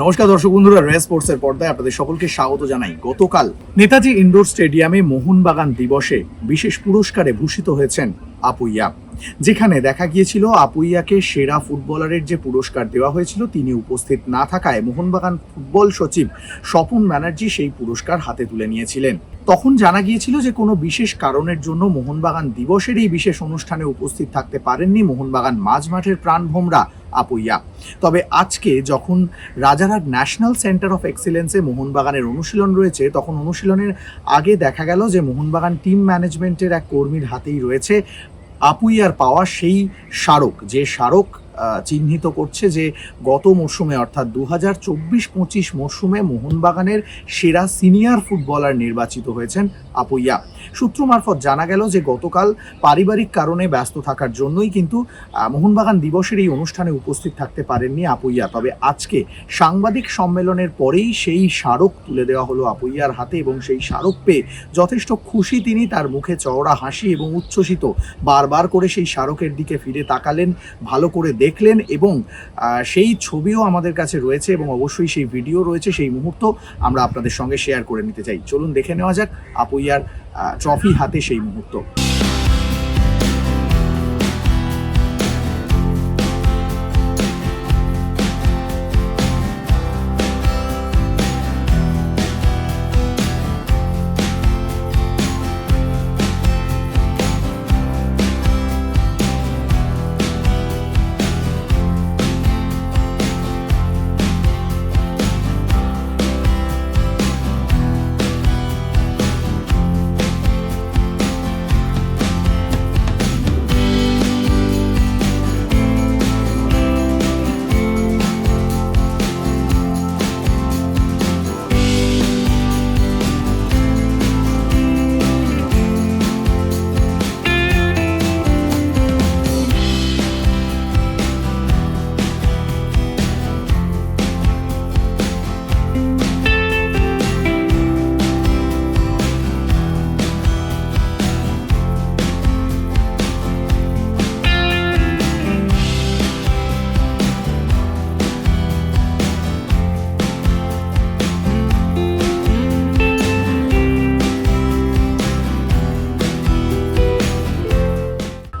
নমস্কার দর্শক বন্ধুরা রে স্পোর্টসের পর্দায় আপনাদের সকলকে স্বাগত জানাই। গতকাল নেতাজি ইন্ডোর স্টেডিয়ামে মোহনবাগান দিবসে বিশেষ পুরস্কারে ভূষিত হয়েছেন আপুইয়া যেখানে দেখা গিয়েছিল আপুইয়াকে সেরা ফুটবলারের যে পুরস্কার দেওয়া হয়েছিল, তিনি উপস্থিত না থাকায় মোহনবাগান ফুটবল সচিব স্বপন ব্যানার্জি সেই পুরস্কার হাতে তুলে নিয়েছিলেন। তখন জানা গিয়েছিল যে কোনো বিশেষ কারণের জন্য মোহনবাগান দিবসের এই বিশেষ অনুষ্ঠানে উপস্থিত থাকতে পারেননি মোহনবাগান মাঝ মাঝমাঠের প্রাণভোমরা আপুইয়া। তবে আজকে যখন রাজারহাট ন্যাশনাল সেন্টার অফ এক্সিলেন্সে মোহনবাগানের অনুশীলন রয়েছে, তখন অনুশীলনের আগে দেখা গেল যে মোহনবাগান টিম ম্যানেজমেন্টের এক কর্মীর হাতেই রয়েছে আপুইয়ার পাওয়া সেই স্মারক যে স্মারক চিহ্নিত করছে যে গত মরশুমে, অর্থাৎ দু হাজার চব্বিশ পঁচিশ মরশুমে মোহনবাগানের সেরা সিনিয়র ফুটবলার নির্বাচিত হয়েছেন আপুইয়া। সূত্র মারফত জানা গেল যে গতকাল পারিবারিক কারণে ব্যস্ত থাকার জন্যই কিন্তু মোহনবাগান দিবসের এই অনুষ্ঠানে উপস্থিত থাকতে পারেননি আপুইয়া। তবে আজকে সাংবাদিক সম্মেলনের পরেই সেই স্মারক তুলে দেওয়া হলো আপুইয়ার হাতে এবং সেই স্মারক পেয়ে যথেষ্ট খুশি তিনি। তার মুখে চওড়া হাসি এবং উচ্ছ্বসিত বারবার করে সেই স্মারকের দিকে ফিরে তাকালেন, ভালো করে দেখলেন এবং সেই ছবিও আমাদের কাছে রয়েছে এবং অবশ্যই সেই ভিডিও রয়েছে, সেই মুহূর্ত আমরা আপনাদের সঙ্গে শেয়ার করে নিতে চাই। চলুন দেখে নেওয়া যাক আপুইয়ার ট্রফি হাতে সেই মুহূর্ত।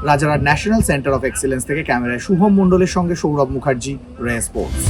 Rajarhat national centre of excellence থেকে ক্যামেরায় শুভম মণ্ডলের সঙ্গে সৌরভ মুখার্জি রে স্পোর্টস।